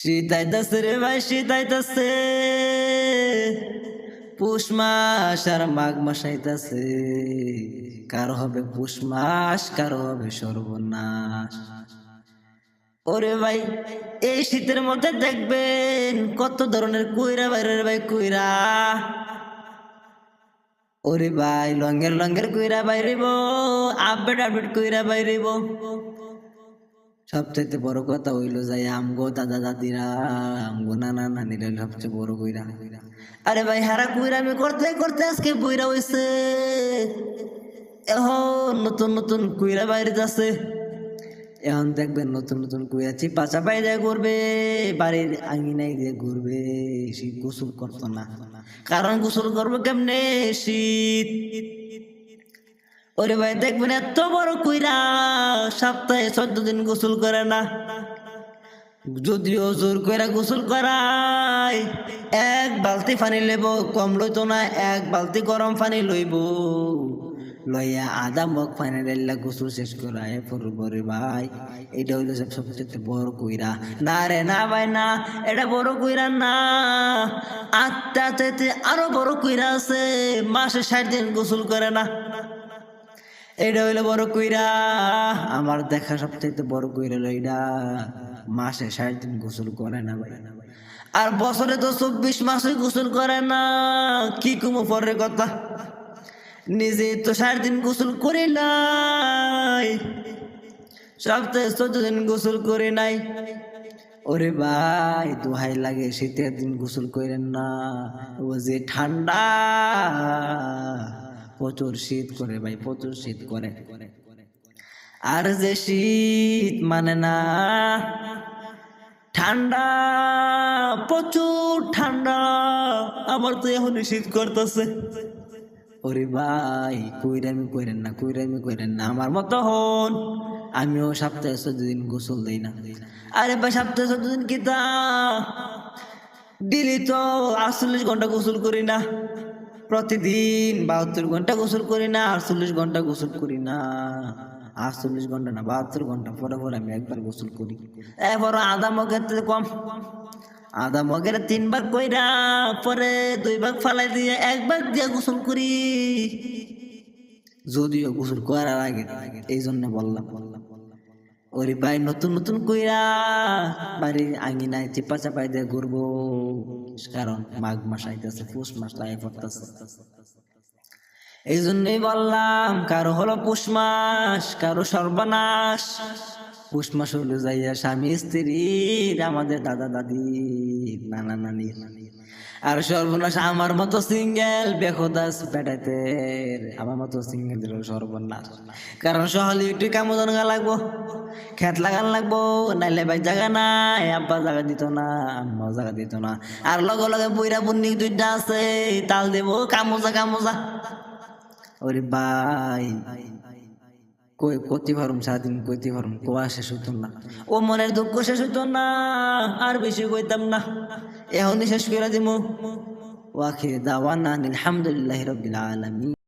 শীতাইতাছে রে ভাই শীতাইতাছে পুষ মাস আর মাঘ মাস আইতাছে কারও হবে পুষ মাস, কারও হবে সর্বনাশ। ওরে ভাই, এই শীতের মধ্যে দেখবেন কত ধরনের কুইরা বাইরের ভাই, কুইরা। ওরে ভাই, লঙ্গের লঙ্গের কুইরা বাইরিব আপডেট আপডেট কুইরা বাইরিব সবচেয়ে বড় কথা হইল যাই আমগো দাদা দাদিরা, আমগো নানা নানিরা সবচেয়ে বড় কইরা। আরে ভাই, হারা কুইরা আমি করতে করতে আজকে বইরা হইছে। এখন নতুন নতুন কুইরা বাইরে যাচ্ছে। এখন দেখবেন নতুন নতুন কুইরা চিপা চাপাই দিয়ে ঘুরবে, বাড়ির আঙিনায় দিয়ে ঘুরবে শীত গোসল করতো না। কারণ গোসল করব কেমনে? শীত। ওরে ভাই দেখবেন এত বড় কুইরা সপ্তাহে চোদ্দ দিন গোসল করে না। যদিও জোর কইরা গোসল করায় এক বালতি পানি লইব কম লইতো না, এক বালতি গরম পানি লইব। লইয়া আধা মগ পানি ঢাইলা গোসল শেষ করায় পরে ভাই। এটা হইল সব সবচেয়ে বড় কইরা। না রে, না ভাই, না, এটা বড় কইরা না। আত্মা চাইতে আরও বড় কইরা আছে, মাসে ষাট দিন গোসল করে না। এটা হইল বড় কইরা। আমার দেখা সবচেয়ে বড় কইরা হলো এটা মাসে ষাট দিন গোসল করে না আর বছরে তো চব্বিশ মাসে গোসল করে না। কি কুমো পরের কথা? নিজে তো ষাট দিন গোসল করে নাই। সপ্তাহে চোদ্দ দিন গোসল করে নাই। ওরে ভাই, দোহাই লাগে শীতের দিন গোসল করেন না। ও যে ঠান্ডা। প্রচুর শীত করে ভাই, প্রচুর শীত করে। আর যে শীত মানে না, ঠান্ডা, প্রচুর ঠান্ডা, আমার তো এখন শীত করতেছে। ওরে ভাই, কুইরামি করেন না, কুইরামি করেন না, আমার মতো হন। আমিও সপ্তাহে চোদ্দ দিন গোসল দিই না। আরে ভাই, সপ্তাহে চোদ্দ দিন কি তা? দিলি তো আটচল্লিশ ঘণ্টা গোসল করি না। প্রতিদিন বাহাত্তর ঘণ্টা গোসল করি না, আটচল্লিশ ঘণ্টা গোসল করি না। আটচল্লিশ ঘণ্টা না, বাহাত্তর ঘণ্টা। পরে পরে আমি একবার গোসল করি। এবার আধা মগের কম। আধা মগের তিন ভাগ কইরা পরে দুই ভাগ ফালাই দিয়ে এক ভাগ দিয়ে গোসল করি। যদিও গোসল করার আগে, এই জন্য বললাম বললাম। ওরে ভাই, নতুন নতুন কইরা বাড়ির নাই চিপা চাপাই দিয়ে ঘুরবো। কারণ মাঘ মাস আইতেছে, পুষ মাস লাই পড়তেছে এই জন্যই বললাম, কারও হলো পুষ মাস, কারও সর্বনাশ। পুষ মাস হলো যাইয়া স্বামী স্ত্রীর আমাদের দাদা দাদি, নানা নানি। আর সর্বনাশ আমার মতো সিঙ্গেল বেখদাস বেটাইতে আমার মতো সিঙ্গেল দিল সর্বনাশ। কারণ সহলে একটু কামোদন গা লাগবো, খেত লাগান লাগবো, নাইলে ভাই জায়গা নাই, আব্বা জায়গা দিত না, আম্মা জায়গা দিত না। আর লগে লগে বইরা বুন্নি দুইটা আছে, তাল দেবো কামোজা কামোজা। ওরে ভাই। কই কতি পারুম কোয়া শেষ হইতো না। ও মনের দুঃখ শেষ হইতো না, আর বেশি কইতাম না। এখনই শেষ করে দিব ওয়াখির দাওয়ানা আলহামদুলিল্লাহ রবিল আলামিন।